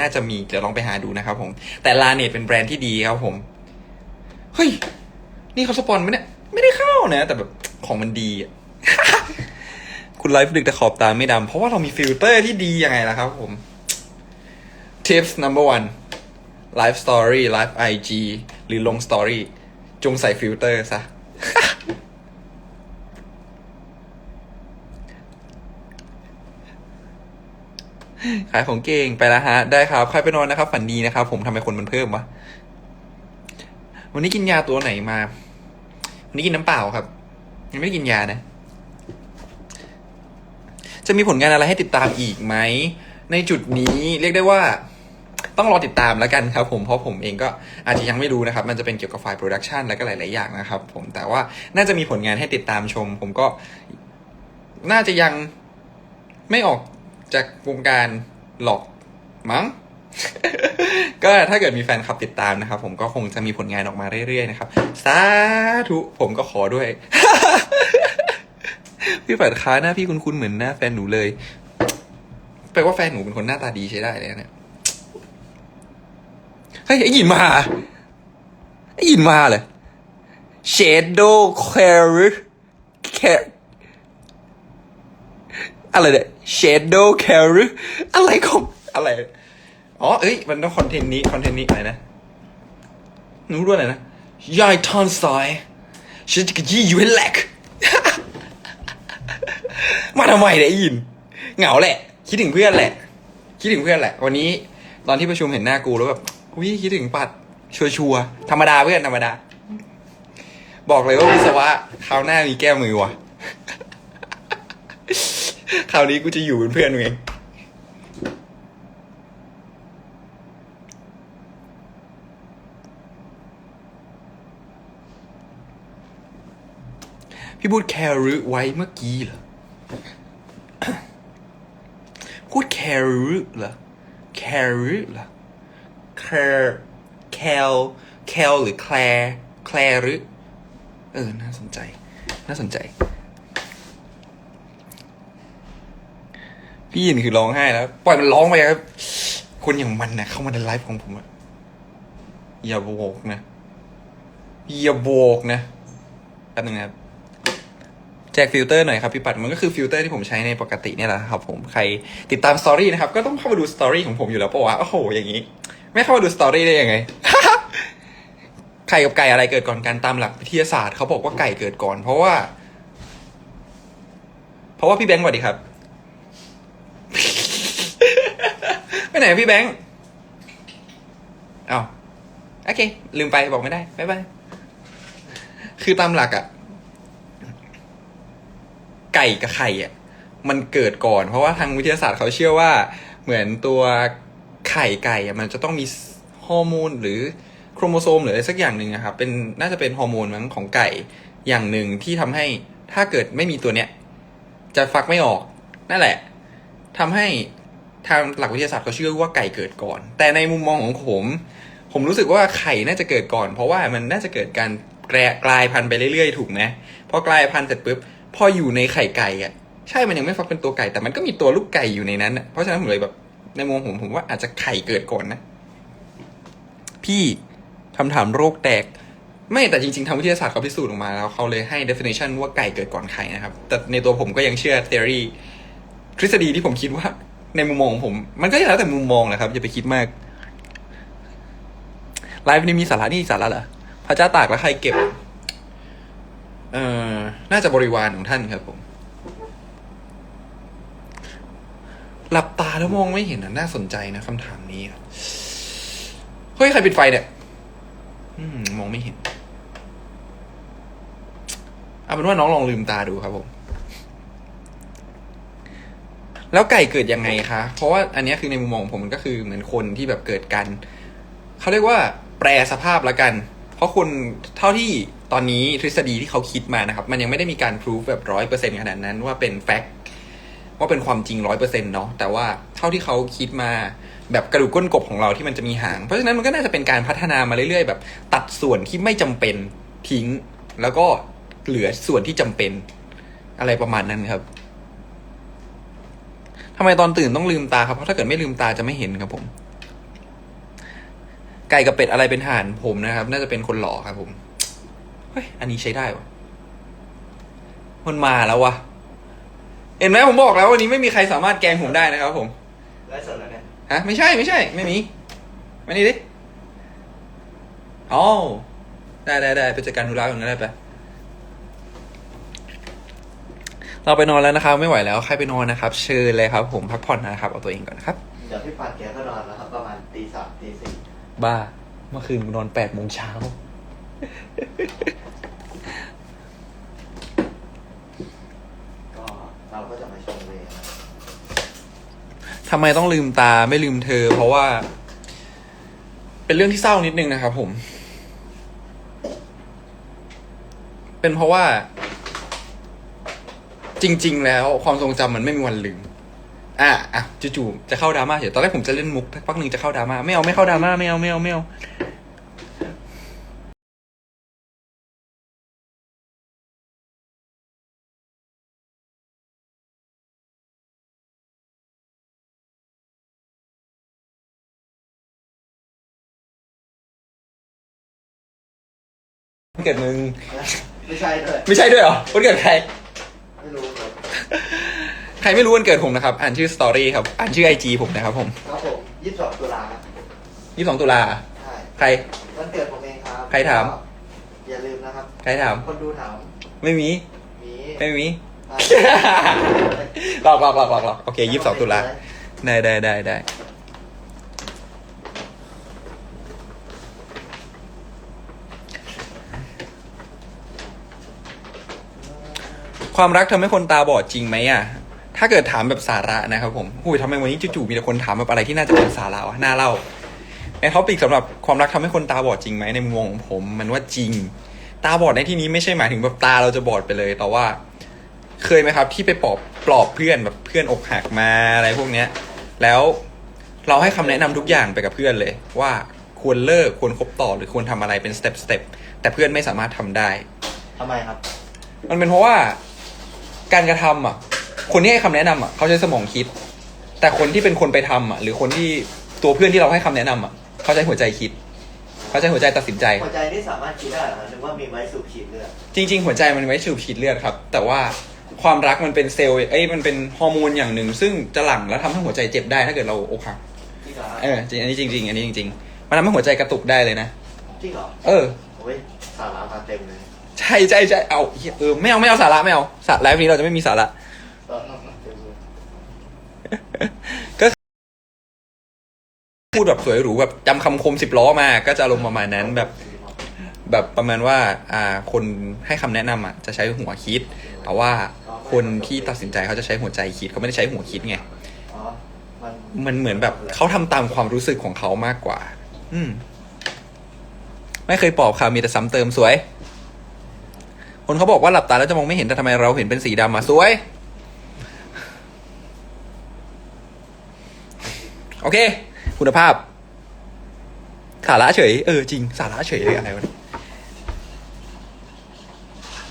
น่าจะมีเดี๋ยวลองไปหาดูนะครับผมแต่ลาเนตเป็นแบรนด์ที่ดีครับผมเฮ้ยนี่เขาสปอนไหมเนี่ยไม่ได้เข้านะ แต่แบบของมันดีอะคุณไลฟ์ดึกแต่ขอบตาไม่ดำเพราะว่าเรามีฟิลเตอร์ที่ดียังไงล่ะครับผม tips number one live story live IG หรือลง story จงใส่ฟิลเตอร์ซะ ขายของเก่งไปล้วฮะ ได้ครับ ใครไปนอนนะครับ ฝันดีนะครับ ผมทำไมคนมันเพิ่มวะ วันนี้กินยาตัวไหนมา วันนี้กินน้ำเปล่าครับ ยังไม่ได้กินยานะ จะมีผลงานอะไรให้ติดตามอีกไหม ในจุดนี้เรียกได้ว่า ต้องรอติดตามแล้วกันครับ ผม เพราะผมเองก็อาจจะยังไม่รู้นะครับ มันจะเป็นเกี่ยวกับไฟล์โปรดักชันแล้วก็หลาย ๆ อย่างนะครับ ผม แต่ว่าน่าจะมีผลงานให้ติดตามชม ผมก็ น่าจะยังไม่ออก จากวงการหลอกมั้ง ก็ถ้าเกิดมีแฟนคลับติดตามนะครับ ผมก็คงจะมีผลงานออกมาเรื่อยๆนะครับ สาธุผมก็ขอด้วย พี่ปัดค้าหน้าพี่คุ้นๆเหมือนหน้าแฟนหนูเลยแปลว่าแฟนหนูเป็นคนหน้าตาดีใช้ได้เลยเนี่ยเฮ้ยไอ้หยินมาไอ้หยินมาเลย Shadow Carry Car อะไรเนี่ย Shadow Carry อะไรของอะไร อ๋อ เอ้ย มันต้องคอนเทนต์นี้ คอนเทนต์นี้อะไรนะหนูรู้อะไรนะยายทอนซอยฉันจะกระยี่ยูให้แหลก มาทำไมเนี่ยไอ้หยิน เหงาแหละ คิดถึงเพื่อนแหละ คิดถึงเพื่อนแหละ วันนี้ตอนที่ประชุมเห็นหน้ากูแล้วแบบ อุ้ยคิดถึงปัด ชัวชัวร์ๆธรรมดาเพื่อนธรรมดา บอกเลยว่าวิศวะคราวหน้ามีแก้มือว่ะ คราวนี้กูจะอยู่เป็นเพื่อนมึงเองพี่พูดแครึไว้เมื่อกี้เหรอ พูดแครึเหรอ แครึเหรอ แคร์แคลแคลหรือแคลแคลร์หรือ เออ น่าสนใจ น่าสนใจ พี่ยินคือร้องไห้แล้วปล่อยมันร้องไปครับ คนอย่างมันนะเข้ามาในไลฟ์ของผมอะอย่าโบกนะอย่าโบกนะแป๊บนึงนะครับแจกฟิลเตอร์หน่อยครับพี่ปัดมันก็คือฟิลเตอร์ที่ผมใช้ในปกติเนี่ยแหละครับผมใครติดตามสตอรี่นะครับ ก็ต้องเข้ามาดูสตอรี่ของผมอยู่แล้วปะวะโอ้โหอย่างนี้ ไม่เข้ามาดูสตอรี่ได้ยังไงไข่กับไก่อะไรเกิดก่อนกันตามหลักวิทยาศาสตร์เขาบอกว่าไก่เกิดก่อน เพราะว่า เพราะว่าพี่แบงค์สวัสดีครับ ไปไหนพี่แบงค์เอาโอเค ลืมไปบอกไม่ได้บ๊ายบายคือตามหลักอะไก่กับไข่อะมันเกิดก่อน เพราะว่าทางวิทยาศาสตร์เขาเชื่อว่า เหมือนตัวไข่ไก่อะมันจะต้องมีฮอร์โมนหรือโครโมโซมหรืออะไรสักอย่างหนึ่งนะครับเป็นน่าจะเป็นฮอร์โมนมั้งของไก่อย่างหนึ่งที่ทำให้ถ้าเกิดไม่มีตัวเนี้ย จะฟักไม่ออก นั่นแหละทำให้ ทางหลักวิทยาศาสตร์เขาเชื่อว่าไก่เกิดก่อน แต่ในมุมมองของผม ผมรู้สึกว่าไข่น่าจะเกิดก่อน เพราะว่ามันน่าจะเกิดการแกรกลายพันธุ์ไปเรื่อยๆ ถูกไหมพอกลายพันธุ์เสร็จปุ๊บพออยู่ในไข่ไก่อะใช่มันยังไม่ฟักเป็นตัวไก่ แต่มันก็มีตัวลูกไก่อยู่ในนั้นอะเพราะฉะนั้นผมเลยแบบในมุมผมผมว่าอาจจะไข่เกิดก่อนนะ พี่คำถามโรคแตก ไม่แต่จริงๆทางวิทยาศาสตร์เขาพิสูจน์ออกมาแล้วเขาเลยให้ definition ว่าไก่เกิดก่อนไข่นะครับ แต่ในตัวผมก็ยังเชื่อ theory ทฤษฎีที่ผมคิดว่า ในมุมมองของผม มันก็แล้วแต่มุมมองแหละครับ อย่าไปคิดมากไลฟ์นี้มีสาระนี่สาระเหรอพระเจ้าตากแล้วใครเก็บ เอ่อ น่าจะบริวารของท่านครับผม หลับตาแล้วมองไม่เห็นนะน่าสนใจนะคำถามนี้เฮ้ย ใครปิดไฟเนี่ยอืมมองไม่เห็น เอาเป็นว่าน้องลองลืมตาดูครับผม แล้วไก่เกิดยังไงคะ เพราะว่าอันนี้คือในมุมมองผมมันก็คือเหมือนคนที่แบบเกิดกัน เขาเรียกว่าแปรสภาพละกัน เพราะคนเท่าที่ตอนนี้ทฤษฎีที่เขาคิดมานะครับ มันยังไม่ได้มีการพิสูจแบบร้อยเปอร์เซ็นขนาดนั้นว่าเป็นแฟกต์ว่าเป็นความจริงร้อยเปอร์เซ็นเนาะแต่ว่าเท่าที่เขาคิดมาแบบกระดูกก้นกบของเราที่มันจะมีหาง เพราะฉะนั้นมันก็น่าจะเป็นการพัฒนามาเรื่อยๆ แบบตัดส่วนที่ไม่จำเป็นทิ้ง แล้วก็เหลือส่วนที่จำเป็นอะไรประมาณนั้นครับ ทำไมตอนตื่นต้องลืมตาครับเพราะถ้าเกิดไม่ลืมตาจะไม่เห็นครับผม ไก่กับเป็ดอะไรเป็นห่านผมนะครับ น่าจะเป็นคนหล่อครับผมเฮ้ยอันนี้ใช้ได้วะมันมาแล้ววะเห็นไหมผมบอกแล้ววันนี้ไม่มีใครสามารถแกล้งผมได้นะครับ ผมไลฟ์สดแล้วเนี่ยฮะไม่ใช่ไม่ใช่ ไม่มีมานี่ดิอ๋อได้ได้ได้ไปจัดการธุระก่อนก็ได้ไป เราไปนอนแล้วนะครับไม่ไหวแล้วใครไปนอนนะครับ เชิญเลยครับ ผมพักผ่อนนะครับเอาตัวเองก่อนนะครับเดี๋ยวพี่ปัดแกก็นอนแล้วครับประมาณตีสามตีสี่บ้าเมื่อคืนกูนอนแปดโมงเช้าก็เราก็จะมาชมเวย์นะทำไมต้องลืมตาไม่ลืมเธอ เพราะว่า เป็นเรื่องที่เศร้านิดนึงนะครับผม เป็นเพราะว่า จริง ๆ แล้วความทรงจำมันไม่มีวันลืมอะอะจู่ๆจะเข้าดราม่าเฉยตอนแรกผมจะเล่นมุกพักหนึ่งจะเข้าดราม่าไม่เอาไม่เข้าดราม่าไม่เอาไม่เอาไม่เอาวันเกิดมึง ไม่ใช่ด้วย ไม่ใช่ด้วยเหรอวันเกิดใคร ไม่รู้ครับใครไม่รู้วันเกิดผมนะครับ อ่านชื่อสตอรี่ครับ อ่านชื่อไอจีผมนะครับผมครับผมยี่สิบสองตุลาครับยี่สองตุลา ใช่ใคร วันเกิดผมเองครับใครถามก็อย่าลืมนะครับใครถาม คนดูถามไม่มี มีไม่มีอ่าหลอกหลอกหลอกหลอกหลอกโอเคยี่สิบสองตุลา ได้ได้ได้ได้ ความรักทำให้คนตาบอดจริงไหมอะ ถ้าเกิดถามแบบสาระนะครับผมอุ้ยทำไมวันนี้จู่ๆมีแต่คนถามแบบอะไรที่น่าจะเป็นสาระวะน่าเล่าในท็อปิกสำหรับความรักทำให้คนตาบอดจริงไหมในมุมมองของผม มันว่าจริง ตาบอดในที่นี้ไม่ใช่หมายถึงแบบตาเราจะบอดไปเลย แต่ว่า เคยไหมครับ ที่ไปปลอบปลอบเพื่อนแบบเพื่อนอกหักมาอะไรพวกเนี้ย แล้วเราให้คำแนะนำทุกอย่างไปกับเพื่อนเลย ว่าควรเลิกควรคบต่อหรือควรทำอะไรเป็นสเต็ปสเต็ปแต่เพื่อนไม่สามารถทำได้ทำไมครับ มันเป็นเพราะว่า การกระทำอะ คนที่ให้คำแนะนำอะเขาใช้สมองคิด แต่คนที่เป็นคนไปทำอะ หรือคนที่ตัวเพื่อนที่เราให้คำแนะนำอะเขาใช้หัวใจคิด เขาใช้หัวใจตัดสินใจ หัวใจนี่สามารถคิดได้เหรอครับนึกว่ามีไว้สูบฉีดเลือดจริง ๆ หัวใจมันไว้สูบฉีดเลือดครับ แต่ว่าความรักมันเป็นเซลล์เอ้ยมันเป็นฮอร์โมนอย่างหนึ่ง ซึ่งจะหลั่งแล้วทำให้หัวใจเจ็บได้ถ้าเกิดเราอกหักจริงเหรอเออจริงอันนี้จริง ๆ อันนี้จริงๆมันทำให้หัวใจกระตุกได้เลยนะจริงเหรอเออโอ้ยสาระมาเต็มเลย ใช่ใช่ใช่เอาเหี้ยเออไม่เอาไม่เอาสาระไม่เอาสาระไลฟ์นี้เราจะไม่มีสาระเออเต็มเลยก็พูดแบบสวยหรูแบบจำคำคมสิบล้อมา ก็จะอารมณ์ประมาณนั้นแบบ แบบประมาณว่า อ่า คนให้คำแนะนำอะจะใช้หัวคิด แต่ว่าคนที่ตัดสินใจเขาจะใช้หัวใจคิดเขาไม่ได้ใช้หัวคิดไงอ๋อมันมันเหมือนแบบเขาทำตามความรู้สึกของเขามากกว่า อืม ไม่เคยปอบค่ะมีแต่ซ้ำเติมสวย คนเขาบอกว่าหลับตาแล้วจะมองไม่เห็นแต่ทำไมเราเห็นเป็นสีดำอะสวย โอเค คุณภาพ สาระเฉย เออ จริง สาระเฉยเลยอะไรวะเนี่ย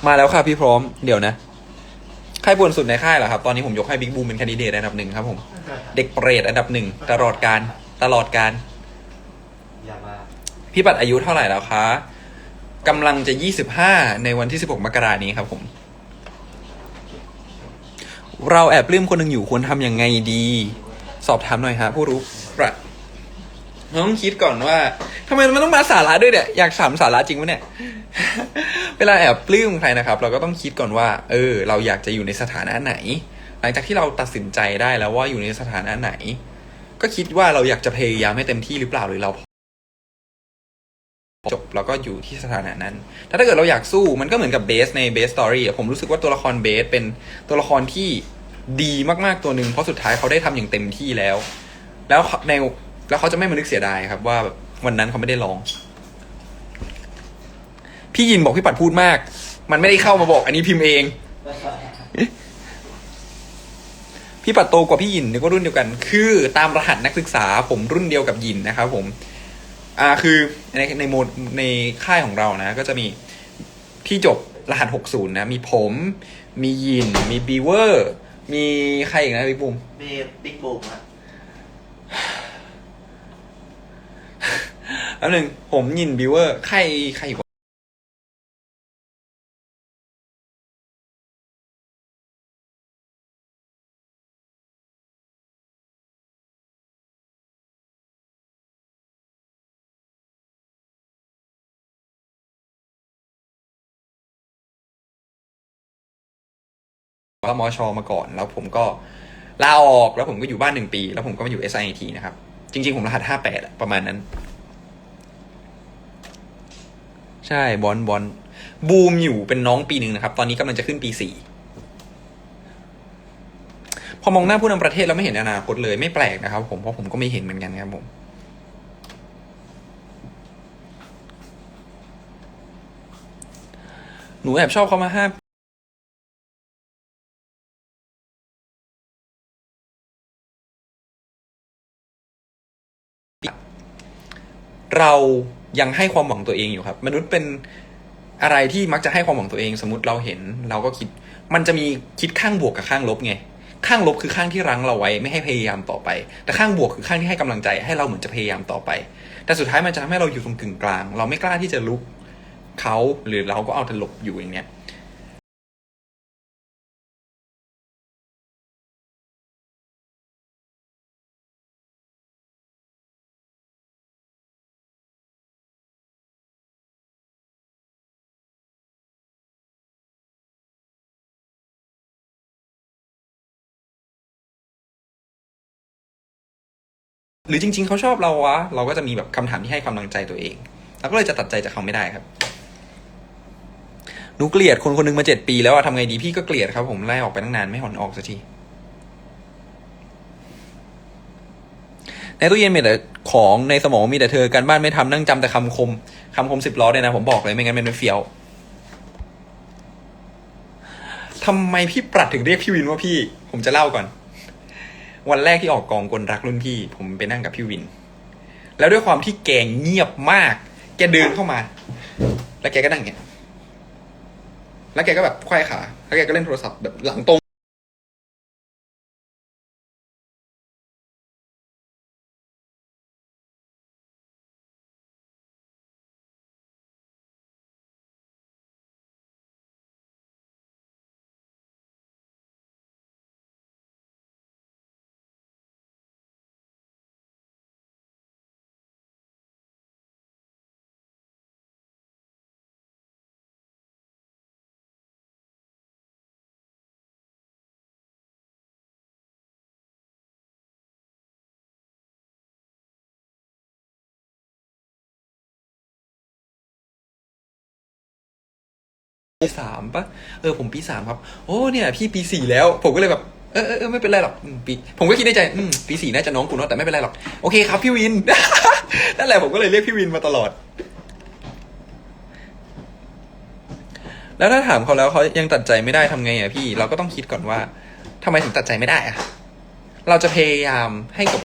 มาแล้วค่ะพี่พร้อม เดี๋ยวนะใครป่วนสุดในค่ายเหรอครับ ตอนนี้ผมยกให้บิ๊กบูมเป็นแคนดิเดตอันดับหนึ่งครับผม เด็กเปรตอันดับหนึ่งตลอดการ ตลอดการอย่ามาพี่ปัดอายุเท่าไหร่แล้วคะ กำลังจะยี่สิบห้าในวันที่สิบหกมกรานี้ครับผม เราแอบปลื้มคนหนึ่งอยู่ควรทำยังไงดี สอบถามหน่อยฮะผู้รู้ประต้องคิดก่อนว่าทำไมมันต้องมาสาระด้วยเนี่ย อยากถามสาระจริงปะเนี่ย เวลาแอบปลื้มใครนะครับ เราก็ต้องคิดก่อนว่า เออ เราอยากจะอยู่ในสถานะไหน หลังจากที่เราตัดสินใจได้แล้วว่าอยู่ในสถานะไหน ก็คิดว่าเราอยากจะพยายามให้เต็มที่หรือเปล่าหรือเรา จบแล้วก็อยู่ที่สถานะนั้นแต่ถ้าเกิดเราอยากสู้มันก็เหมือนกับเบสในเบสสตอรี่ผมรู้สึกว่าตัวละครเบสเป็นตัวละครที่ดีมากๆตัวหนึ่งเพราะสุดท้ายเขาได้ทำอย่างเต็มที่แล้ว แล้วในแล้วเขาจะไม่มานึกเสียดายครับว่าแบบวันนั้นเขาไม่ได้ลอง พี่ยินบอกพี่ปัดพูดมาก มันไม่ได้เข้ามาบอกอันนี้พิมพ์เอง พี่ปัดโตกว่าพี่ยินนึกว่ารุ่นเดียวกัน คือตามรหัสนักศึกษาผมรุ่นเดียวกับยินนะครับผม อ่าคือในในโมดในค่ายของเรานะ ก็จะมีที่จบรหัส 60 นะ มีผม มียิน มีบีเวอร์ มีใครอีกนะพี่ปุ้มมีบิ๊กบูมฮะเแล้วหนึ่งผมยินบิวเวอร์ ใครใครอยู่ว่ามอชอมาก่อน แล้วผมก็ลาออกแล้วผมก็อยู่บ้านหนึ่งปี แล้วผมก็มาอยู่ SIT นะครับ จริง ๆ ผมรหัสห้าแปดประมาณนั้น ใช่บอลบอลบูมอยู่เป็นน้องปีหนึ่งนะครับ ตอนนี้กำลังจะขึ้นปีสี่พอมองหน้าผู้นำประเทศแล้วไม่เห็นอนาคตเลยไม่แปลกนะครับ ผมเพราะผมก็ไม่เห็นเหมือนกันครับผมหนูแอบชอบเขามาห้า เรายังให้ความหวังตัวเองอยู่ครับ มนุษย์เป็นอะไรที่มักจะให้ความหวังตัวเอง สมมติเราเห็น เราก็คิด มันจะมีคิดข้างบวกกับข้างลบไง ข้างลบคือข้างที่รั้งเราไว้ไม่ให้พยายามต่อไป แต่ข้างบวกคือข้างที่ให้กำลังใจให้เราเหมือนจะพยายามต่อไป แต่สุดท้ายมันจะทำให้เราอยู่ตรงกึ่งกลาง เราไม่กล้าที่จะลุกเขาหรือเราก็เอาแต่หลบอยู่อย่างเนี้ย หรือจริง ๆเขาชอบเราวะ เราก็จะมีแบบคำถามที่ให้กำลังใจตัวเองเราก็เลยจะตัดใจจากเขาไม่ได้ครับหนูเกลียดคนคนหนึงมาเจ็ดปีแล้วอะทำไงดีพี่ก็เกลียดครับ ผมไล่ออกไปตั้งนานไม่หอนออกสักทีในตู้เย็นมีแต่ของในสมองมีแต่เธอการบ้านไม่ทำนั่งจำแต่คำคมคำคมสิบล้อเนี่ยนะ ผมบอกเลยไม่งั้นมันไม่เฟี้ยวทำไมพี่ปรัดถึงเรียกพี่วินว่าพี่ ผมจะเล่าก่อน วันแรกที่ออกกองกลรักรุ่นพี่ ผมไปนั่งกับพี่วิน แล้วด้วยความที่แกเงียบมาก แกเดินเข้ามา แล้วแกก็นั่งอย่างเงี้ยแล้วแกก็แบบควายขา แล้วแกก็เล่นโทรศัพท์แบบหลังตรง ปีสามปะเออผมปีสามครับ โอ้เนี่ย พี่ปีสี่แล้ว ผมก็เลยแบบเออเออไม่เป็นไรหรอกปีผมก็คิดในใจอืมปีสี่น่าจะน้องกูเนาะแต่ไม่เป็นไรหรอกโอเคครับพี่วินนั่นแหละผมก็เลยเรียกพี่วินมาตลอด แล้วถ้าถามเขาแล้วเขายังตัดใจไม่ได้ทำไงอะพี่ เราก็ต้องคิดก่อนว่าทำไมถึงตัดใจไม่ได้อะ เราจะพยายามให้กับ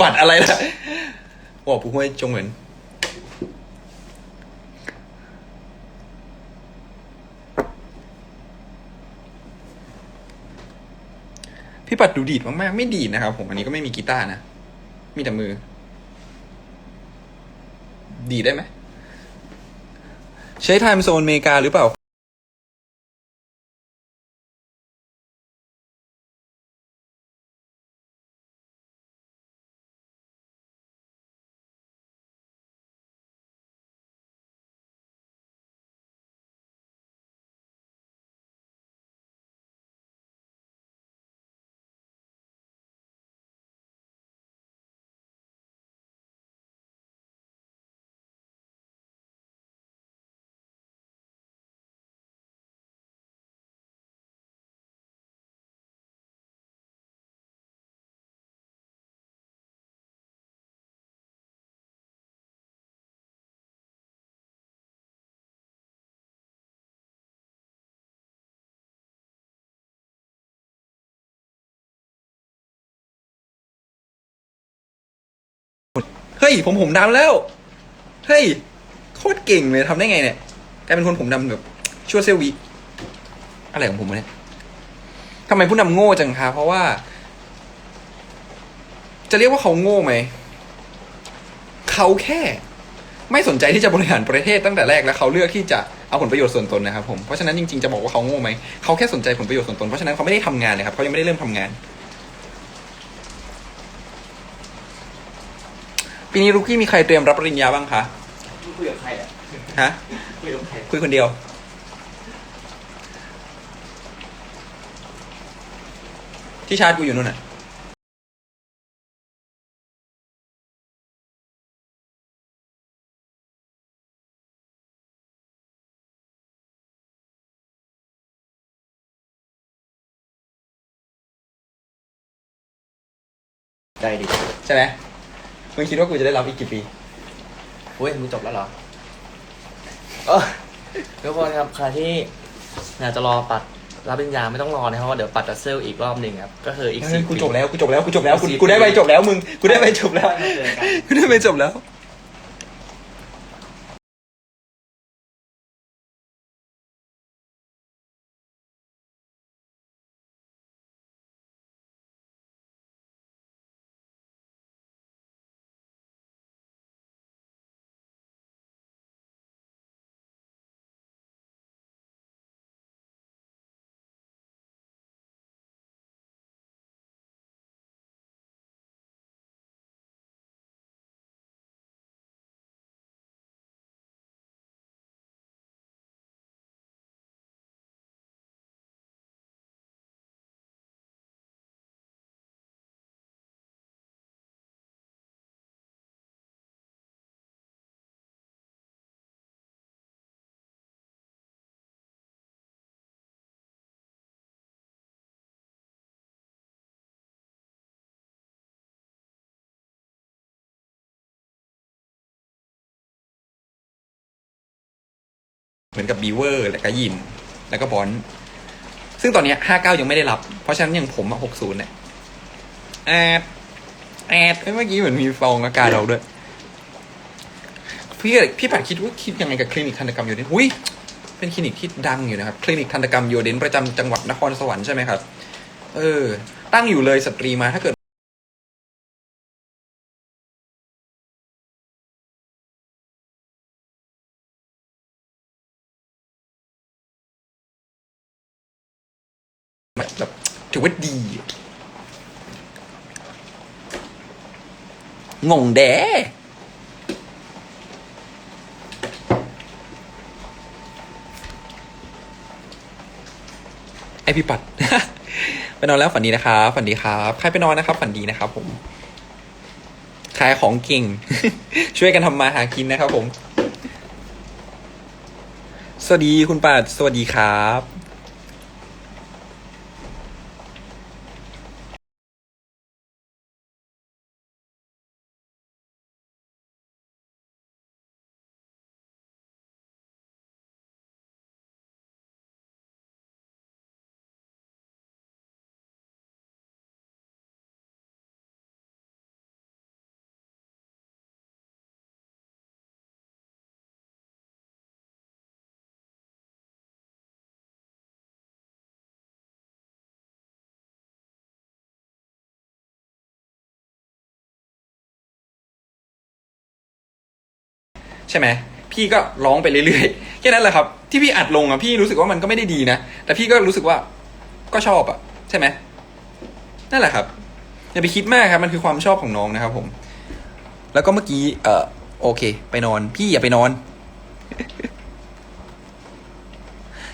บัตรอะไรล่ะบอกผู้ห้วยจงเหมือนพี่ปัดดูดีดมากๆ ไม่ดีดนะครับ ผมอันนี้ก็ไม่มีกีตาร์นะ มีแต่มือ ดีดได้ไหม ใช้ไทม์โซนอเมริกาหรือเปล่า ฮ้ยผมผมดำแล้ว เฮ้ยโคตรเก่งเลยทำได้ไงเนี่ยกลายเป็นคนผมดำแบบชั่วเซลวิอะไรของผมวะเนี่ยทำไมผู้นำโง่จังคะเพราะว่า จะเรียกว่าเขาโง่ไหมเขาแค่ ไม่สนใจที่จะบริหารประเทศตั้งแต่แรกแล้วเขาเลือกที่จะเอาผลประโยชน์ส่วนตนนะครับผมเพราะฉะนั้นจริงๆจะบอกว่าเขาโง่ไหมเขาแค่สนใจผลประโยชน์ส่วนตนเพราะฉะนั้นเขาไม่ได้ทำงานเลยครับเขายังไม่ได้เริ่มทำงาน ปีนี้ลูกพี่มีใครเตรียมรับปริญญาบ้างคะคุยกับใครอะฮะคุยกับใครคุยคนเดียว ที่ชาร์จกูอยู่นู่นน่ะได้ดิใช่ไหม มึงคิดว่ากูจะได้รับอีกกี่ปีเฮ้ยมึงจบแล้วเหรอเออทุกคนครับใครที่อยากจะรอปัดรับปริญญาไม่ต้องรอนะครับว่าเดี๋ยวปัดจะเซลลอีกรอบหนึ่งครับ ก็คืออีกสี่กูปี จบแล้วกูจบแล้วกูจบแล้วกูสี่กูได้ปีใบจบแล้วมึงกูได้ใบจบแล้วไม่เจอกันกูได้ใบจบแล้ว เหมือนกับบีเวอร์แล้วก็ยิม แล้วก็บอลซึ่งตอนนี้ห้าเก้ายังไม่ได้รับ เพราะฉะนั้นยังผมหกศูนย์เนี่ยแอดแอดเมื่อกี้เหมือนมีฟองอากาศเราด้วย พี่พี่ปัดคิดว่าคิดยังไงกับคลินิกทันตกรรมโยเดนอุ้ยเป็นคลินิกที่ดังอยู่นะครับ คลินิกทันตกรรมโยเดนประจำจังหวัดนครสวรรค์ใช่ไหมครับ เออ ตั้งอยู่เลยสตรีมาถ้าเกิด แบบถือว่าดี งงแดไอพี่ปัด ไปนอนแล้วฝันดีนะครับฝันดีครับใครไปนอนนะครับฝันดีนะครับ ผมขายของเก่ง ช่วยกันทำมาหากินนะครับผม สวัสดีคุณปัดสวัสดีครับ ใช่ไหมพี่ก็ร้องไปเรื่อยๆแค่นั้นแหละครับที่พี่อัดลงอะพี่รู้สึกว่ามันก็ไม่ได้ดีนะแต่พี่ก็รู้สึกว่าก็ชอบอะใช่ไหมนั่นแหละครับอย่าไปคิดมากครับมันคือความชอบของน้องนะครับ ผม แล้วก็เมื่อกี้เออโอเค ไปนอน พี่อย่าไปนอน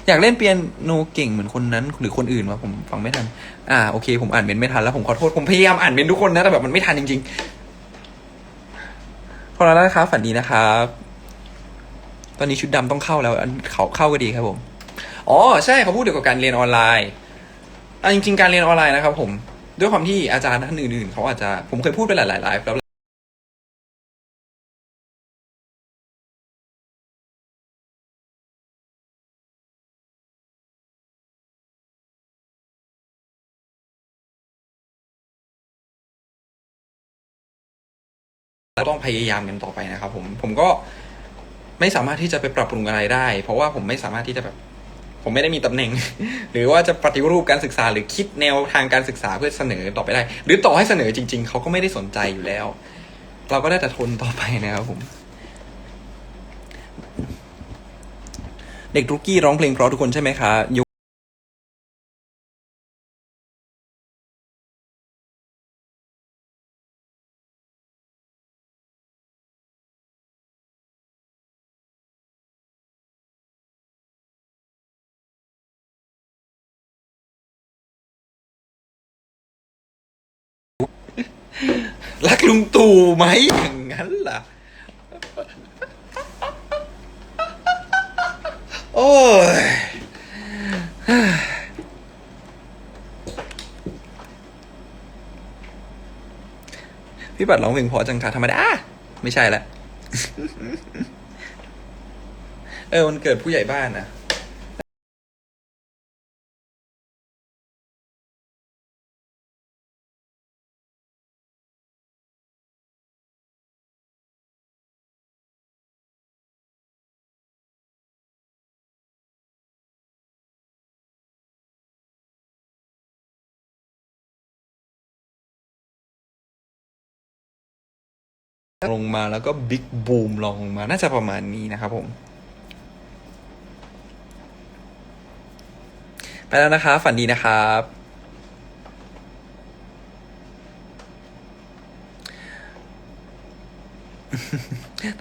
อยากเล่นเปียโนเก่งเหมือนคนนั้น หรือคนอื่นวะผมฟังไม่ทัน อ่าโอเค ผมอ่านเมนไม่ทันแล้วผมขอโทษผมพยายามอ่านเมนทุกคนนะแต่แบบมันไม่ทันจริง ๆ พอแล้วนะครับฝันดีนะครับ ตอนนี้ชุดดำต้องเข้าแล้วอันเขาเข้าก็ดีครับผม อ๋อใช่เขาพูดเกี่ยวกับการเรียนออนไลน์อะจริง ๆ การเรียนออนไลน์นะครับ ผม ด้วยความที่อาจารย์ท่านอื่นๆเขาอาจจะผมเคยพูดไปหลายๆไลฟ์แล้ว เราต้องพยายามกันต่อไปนะครับผมผมก็ไม่สามารถที่จะไปปรับปรุงอะไรได้ เพราะว่าผมไม่สามารถที่จะแบบ ผมไม่ได้มีตำแหน่ง หรือว่าจะปฏิรูปการศึกษาหรือคิดแนวทางการศึกษาเพื่อเสนอต่อไปได้ หรือต่อให้เสนอจริง ๆเขาก็ไม่ได้สนใจอยู่แล้ว เราก็ได้แต่ทนต่อไปนะครับผม เด็กรุกกี้ร้องเพลงเพราะทุกคนใช่ไหมคะย รักลุงตู่ไหมอย่างนั้นล่ะ โอ้ยพี่ปัดร้องเพลงเพอจังค่ะธรรมดาไม่ใช่ละ เออวันเกิดผู้ใหญ่บ้านนะ ลงมาแล้วก็บิ๊กบูมลองลงมาน่าจะประมาณนี้นะครับผมไปแล้วนะครับฝันดีนะครับ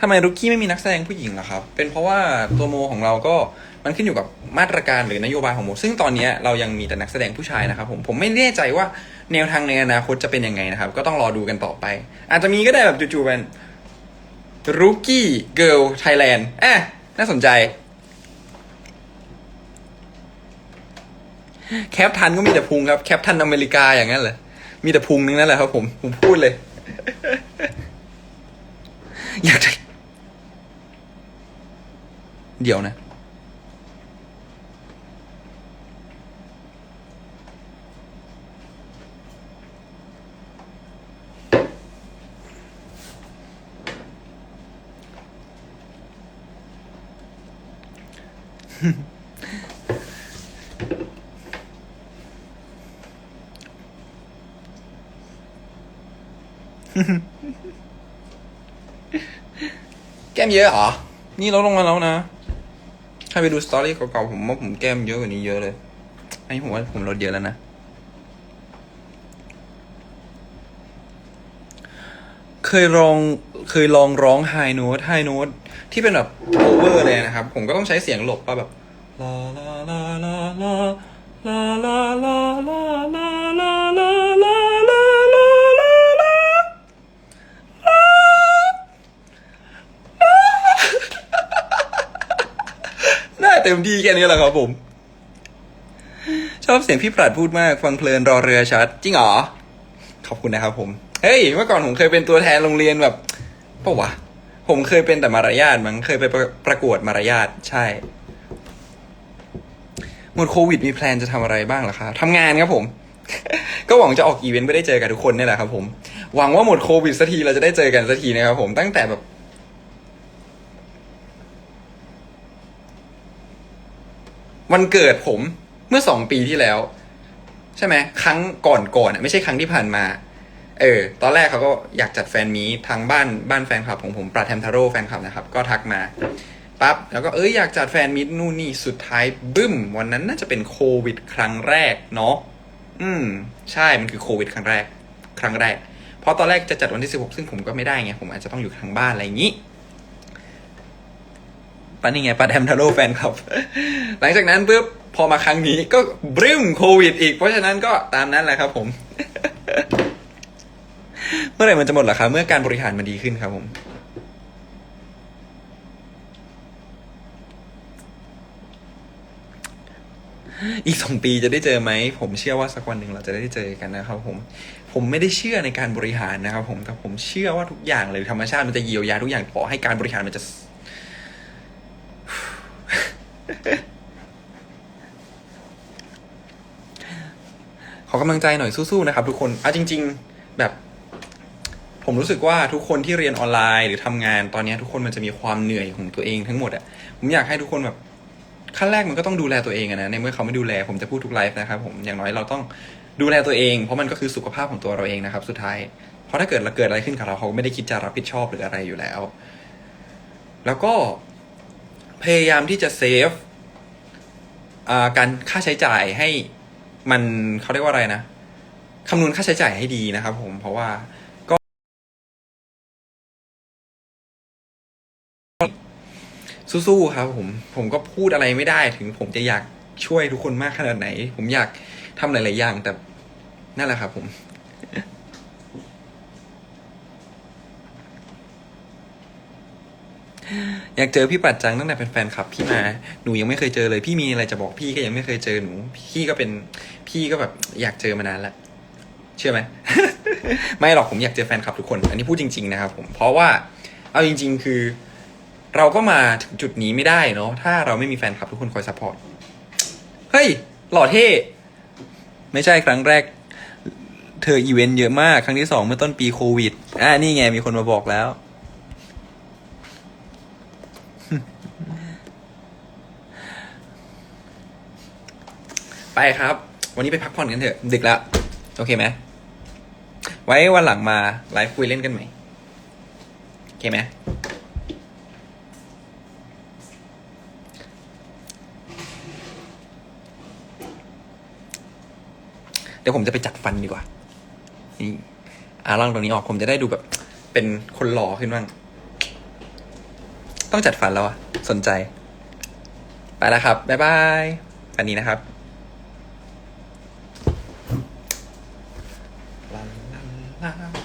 ทำไมรุกกี้ไม่มีนักแสดงผู้หญิงล่ะครับ เป็นเพราะว่าตัวโมของเราก็มันขึ้นอยู่กับมาตรการหรือนโยบายของโม ซึ่งตอนนี้เรายังมีแต่นักแสดงผู้ชายนะครับผมผมไม่แน่ใจว่าแนวทางในอนาคตจะเป็นยังไงนะครับ ก็ต้องรอดูกันต่อไป อาจจะมีก็ได้แบบจู่ๆเป็นรุกกี้เกิลไทยแลนด์อะน่าสนใจ แคปทันก็มีแต่พุงครับ แคปทันอเมริกาอย่างนั้นเหรอมีแต่พุงนึงนั่นแหละครับผม ผมพูดเลย อยากได้ เดี๋ยวนะแก้มเยอะเหรอ นี่ลดลงมาแล้วนะ ถ้าไปดูสตอรี่เก่าๆผมว่าผมแก้มเยอะกว่านี้เยอะเลยอันนี้ผมว่าผมลดเยอะแล้วนะ เคยลองเคยลองร้องไฮโน้ตไฮโน้ตที่เป็นแบบโอเวอร์เลยนะครับ ผมก็ต้องใช้เสียงหลบป่ะแบบลาลาลาลาลาลาลาลาลาลาลา เต็มที่แค่นี้แหละครับผม ชอบเสียงพี่ปราดพูดมากฟังเพลินรอเรือชัด จริงเหรอ ขอบคุณนะครับผม เฮ้ย เมื่อก่อนผมเคยเป็นตัวแทนโรงเรียนแบบปะวะ ผมเคยเป็นแต่มารยาทมั้งเคยไปประประกวดมารยาทใช่ หมดโควิดมีแพลนจะทำอะไรบ้างเหรอครับทำงานครับผม ก็หวังจะออกอีเวนต์ไปได้เจอกับทุกคนนี่แหละครับผม หวังว่าหมดโควิดสักทีเราจะได้เจอกันสักทีนะครับผมตั้งแต่แบบ วันเกิดผมเมื่อสองปีที่แล้ว ใช่ไหมครั้งก่อนก่อนๆไม่ใช่ครั้งที่ผ่านมา เออ ตอนแรกเขาก็อยากจัดแฟนมีทางบ้านบ้านแฟนคลับของผมปราแทมทาโร่แฟนคลับนะครับ ก็ทักมาปั๊บแล้วก็เอ้ยอยากจัดแฟนมีตนู่นนี่สุดท้ายบึ้ม วันนั้นน่าจะเป็นโควิด ครั้งแรกเนาะอืม ใช่มันคือโควิด ครั้งแรก ครั้งแรกเพราะตอนแรกจะจัดวันที่ 16 ซึ่งผมก็ไม่ได้ไงผมอาจจะต้องอยู่ทางบ้านอะไรอย่างนี้ ปานี่ไงปาแทมทาโร่แฟนคลับ หลังจากนั้นปุ๊บพอมาครั้งนี้ก็บรึ้มโควิด อีก เพราะฉะนั้นก็ตามนั้นแหละครับผม เมื่อไหร่มันจะหมดล่ะครับ เมื่อการบริหารมันดีขึ้นครับผมอีกสองปีจะได้เจอไหม ผมเชื่อว่าสักวันหนึ่งเราจะได้เจอกันนะครับผม ผมไม่ได้เชื่อในการบริหารนะครับผมแต่ผมเชื่อว่าทุกอย่างเลยธรรมชาติมันจะเยียวยาทุกอย่างขอให้การบริหารมันจะ ขอกำลังใจหน่อยสู้ๆนะครับ ทุกคนเอาจริง ๆ แบบ ผมรู้สึกว่าทุกคนที่เรียนออนไลน์หรือทำงานตอนนี้ทุกคนมันจะมีความเหนื่อยของตัวเองทั้งหมดอะผมอยากให้ทุกคนแบบขั้นแรกมันก็ต้องดูแลตัวเองอะนะในเมื่อเขาไม่ดูแลผมจะพูดทุกไลฟ์นะครับผมอย่างน้อยเราต้องดูแลตัวเอง เพราะมันก็คือสุขภาพของตัวเราเองนะครับ สุดท้าย เพราะถ้าเกิดเราเกิดอะไรขึ้นกับเราเขาไม่ได้คิดจะรับผิดชอบหรืออะไรอยู่แล้ว แล้วก็พยายามที่จะเซฟ การค่าใช้จ่ายให้มันเขาเรียกว่าอะไรนะคำนวณค่าใช้จ่ายให้ดีนะครับ ผมเพราะว่าก็ สู้ๆครับ ผมผมก็พูดอะไรไม่ได้ถึง ผมจะอยากช่วยทุกคนมากขนาดไหน ผมอยากทำหลาย ๆ อย่างแต่นั่นแหละครับ ผม อยากเจอพี่ปัดจังตั้งแต่เป็นแฟนคลับพี่มา หนูยังไม่เคยเจอเลย พี่มีอะไรจะบอกพี่ก็ยังไม่เคยเจอหนู พี่ก็เป็นพี่ก็แบบอยากเจอมานานแล้วเชื่อไหม ไม่หรอกผมอยากเจอแฟนคลับทุกคน อันนี้พูดจริง ๆ นะครับผม เพราะว่าเอาจริง ๆ คือ เราก็มาถึงจุดนี้ไม่ได้เนาะ ถ้าเราไม่มีแฟนคลับทุกคนคอยซัพพอร์ต เฮ้ย หล่อเท่ ไม่ใช่ครั้งแรก เธออีเวนต์เยอะมาก ครั้งที่สองเมื่อต้นปีโควิด อ่านี่ไงมีคนมาบอกแล้ว ไปครับ วันนี้ไปพักผ่อนกันเถอะ ดึกแล้ว โอเคไหมไว้วันหลังมาไลฟ์คุยเล่นกันใหม่โอเคไหมเดี๋ยวผมจะไปจัดฟันดีกว่า นี่อาล่างตรงนี้ออกผมจะได้ดูแบบ เป็นคนหล่อขึ้นบ้าง ต้องจัดฟันแล้วอะสนใจ ไปแล้วครับ บ๊ายบาย อันนี้นะครับ Uh-huh.